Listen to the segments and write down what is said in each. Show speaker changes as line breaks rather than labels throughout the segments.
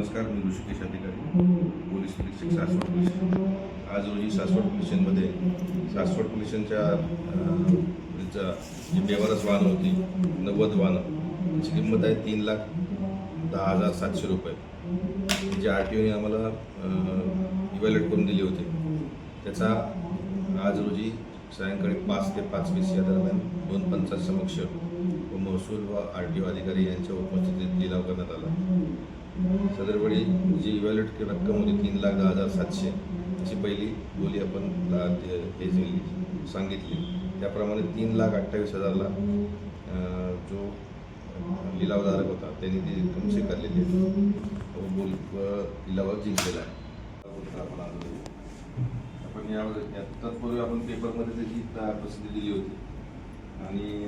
नमस्कार मी ऋषिकेश अधिकारी पोलीस निरीक्षक सासवड पोलीस. आज रोजी सासवड पोलिसांमध्ये सासवड पोलिसांच्या जी बेवारस वाहन होती नव्वद वाहनं त्याची किंमत आहे तीन लाख दहा हजार सातशे रुपये. जे आर टी ओने आम्हाला इव्हॅल्युएट करून दिली होती. त्याचा आज रोजी सायंकाळी पाच ते पाच वीस या दरम्यान दोन पंचायत समक्ष व महसूल व आर टी ओ अधिकारी यांच्या उपस्थितीत लिलाव करण्यात आला. सदरवेळी जी इव्हॅल्युएट रक्कम होती तीन लाख दहा हजार सातशे त्याची पहिली बोली आपण ते- हे जी सांगितली. त्याप्रमाणे तीन लाख अठ्ठावीस हजारला जो लिलावधारक होता त्यांनी ती रक्कम स्वीकारलेली आहे. व बोल लिलाव जिंकलेला आहे. आपण यावर या- तत्पूर्वी आपण पेपरमध्ये त्याची प्रसिद्धी दिली होती. आणि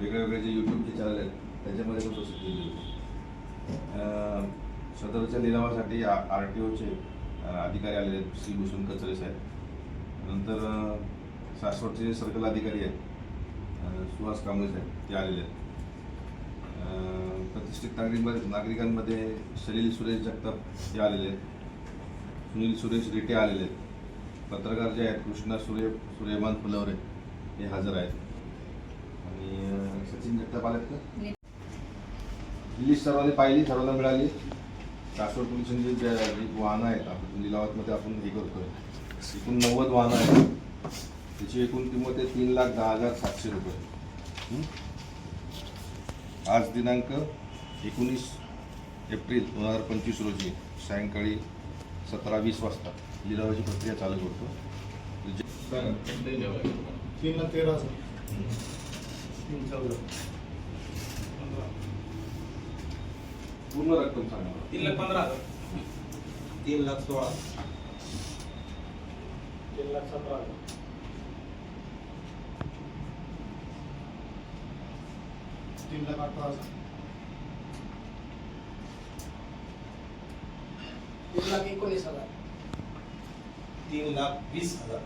वेगळ्या वेगळे जे यूट्यूबचे चॅनल आहेत त्याच्यामध्ये पण प्रसिद्धी दिली होती. सदरच्या लिलावासाठी आर टी ओचे अधिकारी आलेले आहेत श्री भूषण कचरे साहेब. नंतर सासवडचे जे सर्कल अधिकारी आहेत सुहास कांबळे साहेब ते आलेले आहेत. प्रतिष्ठित नागरिक नागरिकांमध्ये सलील सुरेश जगताप ते आलेले आहेत. सुनील सुरेश रेटे आलेले आहेत. पत्रकार जे आहेत कृष्णा सूर्य सूर्यमान फुलवरे हे हजर आहेत. आणि सचिन जगताप आलेत का? लिस्ट सर्वांनी पाहिली सर्वांना मिळाली. सासवड पोलिसांची ज्या जी वाहनं आहेत आपण लिलावातमध्ये आपण हे करतोय. एकूण नव्वद वाहनं आहेत. त्याची एकूण किंमत आहे तीन लाख दहा हजार सातशे रुपये? आज दिनांक एकोणीस एप्रिल दोन हजार पंचवीस रोजी सायंकाळी सतरा वीस वाजता लिलावाची प्रक्रिया चालू करतो.
तीन लाख तेरा तीन चौदा
पूर्ण रक्कम सांगा.
तीन लाख पंधरा हजार. तीन लाख सोळा.
तीन लाख सतरा हजार. तीन लाख अठरा हजार.
तीन लाख एकोणीस हजार.
तीन लाख वीस हजार.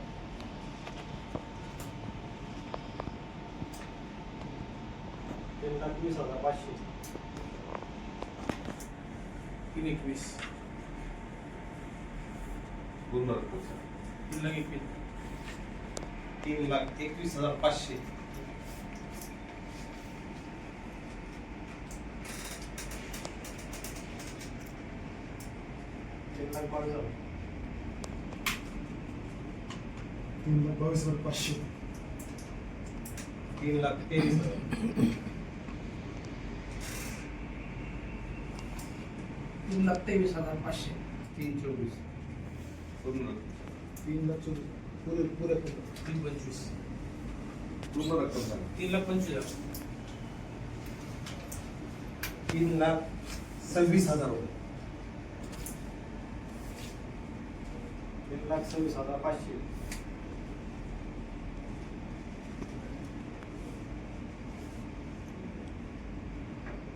तीन लाख वीस हजार पाचशे.
तीन एकवीस
पूर्ण रक्कम सांगा
तीन लाख एकवीस तीन लाख एकवीस हजार पाचशे
तीन लाख बावीस हजार तीन लाख बावीस हजार पाचशे
तीन लाख तेवीस हजार
तीन लाख तेवीस हजार पाचशे.
तीन चोवीस.
पूर्ण. रक्कम
तीन लाख चोवीस. पुरे पुरे पुरे
तीन पंचवीस
पूर्ण रक्कम सांगा
तीन लाख पंचवीस हजार. तीन लाख सव्वीस हजार रुपये
तीन लाख सव्वीस हजार पाचशे.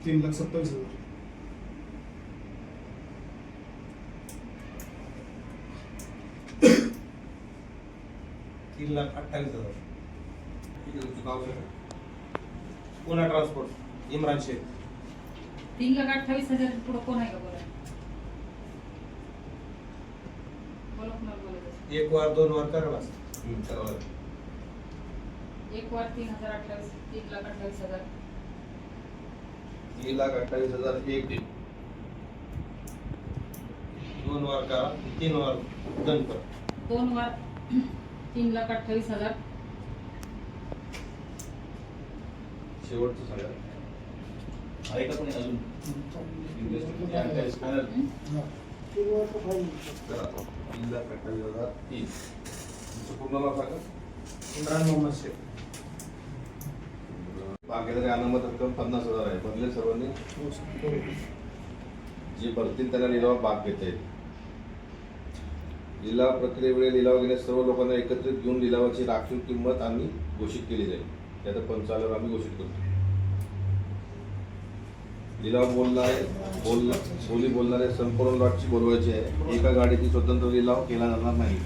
तीन लाख सत्तावीस हजार.
तीन लाख अठ्ठावीस हजार.
ठीक आहे तुमचं
पुणा ट्रान्सपोर्ट इम्रान शेख.
तीन लाख अठ्ठावीस हजार पुढं कोण आहे का बोला बोला कुणाला बोलायचं?
एक वार दोन वार
करावं लागेल.
एक वार तीन हजार अठ्ठावीस तीन लाख अठ्ठावीस हजार.
तीन लाख अठ्ठावीस हजार एक दिन.
दोन वार करा तीन वार दंड कर.
दोन वार. तीन लाख अठ्ठावीस हजार.
शेवटचं सांगा
आहे का कोणी अजून?
करा तीन लाख अठ्ठावीस हजार तीन. तुमचं पूर्ण नाव सांगा.
इम्रान मोहम्मद शेख.
भागीदारी अनामत रक्कम पन्नास हजार आहे. मधले सर्वांनी. जे भरतील त्यांना लिलाव भाग घेता येईल. लिलाव प्रक्रियेवेळी लिलाव घेण्यास सर्व लोकांना एकत्रित घेऊन लिलावाची राखीव किंमत आम्ही घोषित केली जाईल. त्यात पंचालयावर आम्ही घोषित करतो. लिलाव बोलणारे बोल बोली बोलणारे संपूर्ण लॉटची बोलवायची आहे. एका गाडीची स्वतंत्र लिलाव केला जाणार नाही.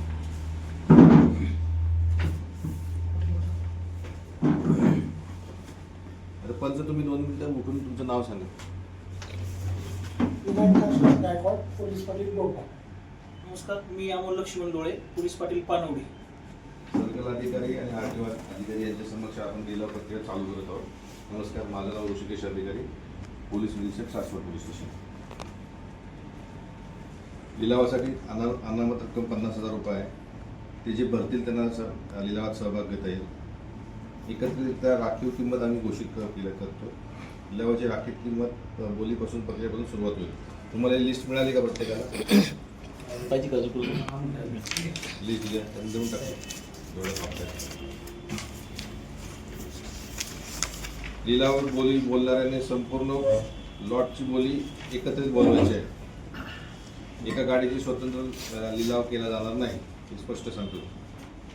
पंच तुम्ही दोन मिनिटं उठून तुमचं नाव सांगा.
गायकवाड पोलीस पाटील
नमस्कार मी अमोल लक्ष्मण डोळे पोलीस पाटील पानवडी
सर्कल अधिकारी आणि आर टी अधिकारी यांच्या समक्ष आपण लिलाव प्रक्रिया चालू करत आहोत. नमस्कार माझं नाव ऋषिकेश अधिकारी पोलीस निरीक्षक सासवड पोलीस स्टेशन. लिलावासाठी अना अनामत रक्कम पन्नास हजार रुपये आहे. ते जे भरतील त्यांना सर लिलावात सहभाग घेता येईल. एकत्रितरित्या राखीव किंमत आम्ही घोषित केलं केल्या करतो. लिलावाची राखीव किंमत बोलीपासून प्रक्रियेपासून सुरुवात होईल. तुम्हाला लिस्ट मिळाली का प्रत्येकाला?
पाहिजे का
लिस्ट देऊन लिलावर बोली बोलणाऱ्याने संपूर्ण लॉटची बोली एकत्रित बोलवायची आहे. एका गाडीची स्वतंत्र लिलाव केला जाणार नाही हे स्पष्ट सांगतो.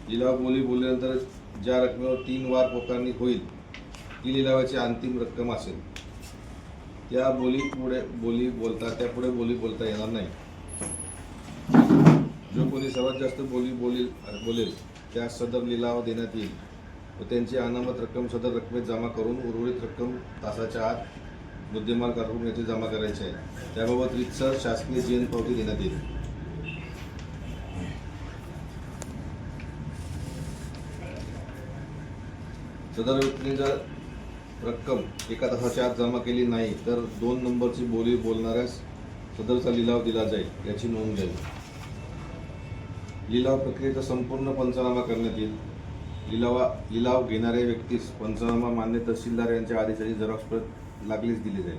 लिलाव बोली बोलल्यानंतर ज्या रकमेवर तीन वार पोकारणी होईल ती लिलावाची अंतिम रक्कम असेल. त्या बोली पुढे बोली बोलता त्यापुढे बोली बोलता येणार नाही. जो कोणी सर्वात जास्त बोली बोलील बोलेल त्यास सदर लिलाव देण्यात येईल. व त्यांची अनामत रक्कम सदर रकमेत जमा करून उर्वरित रक्कम तासाच्या आत मुद्देमाल कारकून याची जमा करायची आहे. त्याबाबत रितसर शासकीय जीएन पावती देण्यात येईल. सदर व्यक्तीने जर रक्कम एका तासाच्या आत जमा केली नाही तर दोन नंबरची बोली बोलणाऱ्यास सदरचा लिलाव दिला जाईल याची नोंद घ्यावी. लिलाव प्रक्रियेचा संपूर्ण पंचनामा करण्यात येईल. लिलावा लिलाव घेणाऱ्या व्यक्तीस पंचनामा मान्य तहसीलदार यांच्या आदेशाची झेरॉक्स प्रत लागलीच दिली जाईल.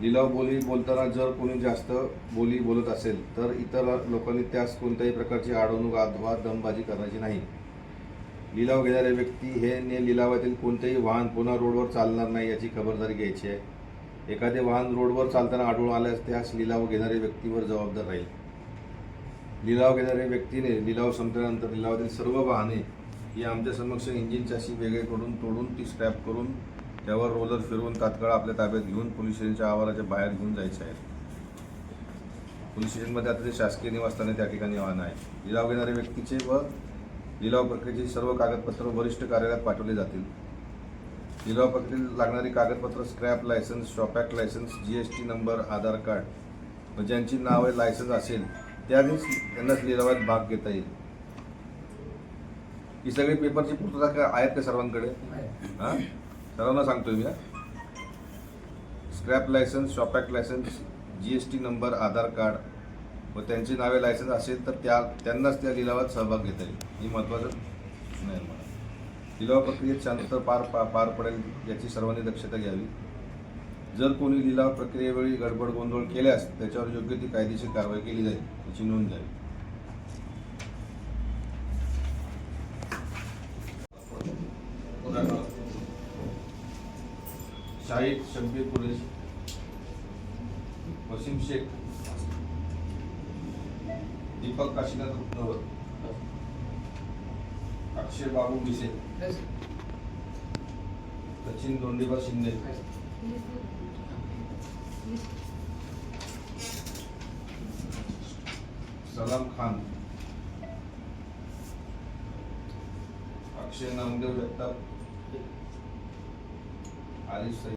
लिलाव बोली बोलताना जर कोणी जास्त बोली बोलत असेल तर इतर लोकांनी त्यास कोणत्याही प्रकारची अडवणूक अथवा दमबाजी करण्याची नाही. लिलाव घेणारे व्यक्ती हे ने लिलावातील कोणतेही वाहन पुन्हा रोडवर चालणार नाही याची खबरदारी घ्यायची आहे. एखादे वाहन रोडवर चालताना आढळून आल्यास त्यास लिलाव घेणाऱ्या व्यक्तीवर जबाबदार राहील. लिलाव घेणाऱ्या व्यक्तीने लिलाव संपल्यानंतर लिलावातील सर्व वाहने ही आमच्या समक्ष इंजिन चाशी वेगळे करून तोडून ती स्क्रॅप करून त्यावर रोलर फिरवून तात्काळ आपल्या ताब्यात घेऊन पोलीस स्टेशनच्या आवाराच्या बाहेर घेऊन जायचे आहे. पोलीस स्टेशनमध्ये आता ते शासकीय निवासस्थाने त्या ठिकाणी वाहन आहे लिलाव घेणाऱ्या व्यक्तीचे व लिलाव प्रक्रियेचे सर्व कागदपत्र वरिष्ठ कार्यालयात पाठवले जातील. लिलाव प्रक्रियेत लागणारी कागदपत्र scrap licence shop act licence G S T number Aadhaar card व ज्यांची नावे लायसन्स असेल त्यानेच त्यांनाच लिलावात भाग घेता येईल. ही सगळी पेपरची पूर्तता का आहेत का सर्वांकडे? हां? सर्वांना सांगतोय मी scrap licence shop act licence G S T number Aadhaar card व त्यांची नावे लायसन्स असेल तर त्या त्यांनाच त्या लिलावात सहभाग घेता येईल. ही महत्त्वाचं नाही मला लिलाव प्रक्रियेत शांतता पार पा पार पडेल याची सर्वांनी दक्षता घ्यावी. जर कोणी लिलाव प्रक्रियेवेळी गडबड गोंधळ केल्यास त्याच्यावर योग्य ती कायदेशीर कारवाई केली जाईल याची नोंद घ्यावी शाहीद शब्बीर कुरेश वसीम शेख दीपक काशीनाथ रुपनवर अक्षय बाबू मिसे सचिन दोंडीबा शिंदे सलाम खान. अक्षय नामदेव जगताप. आरिफ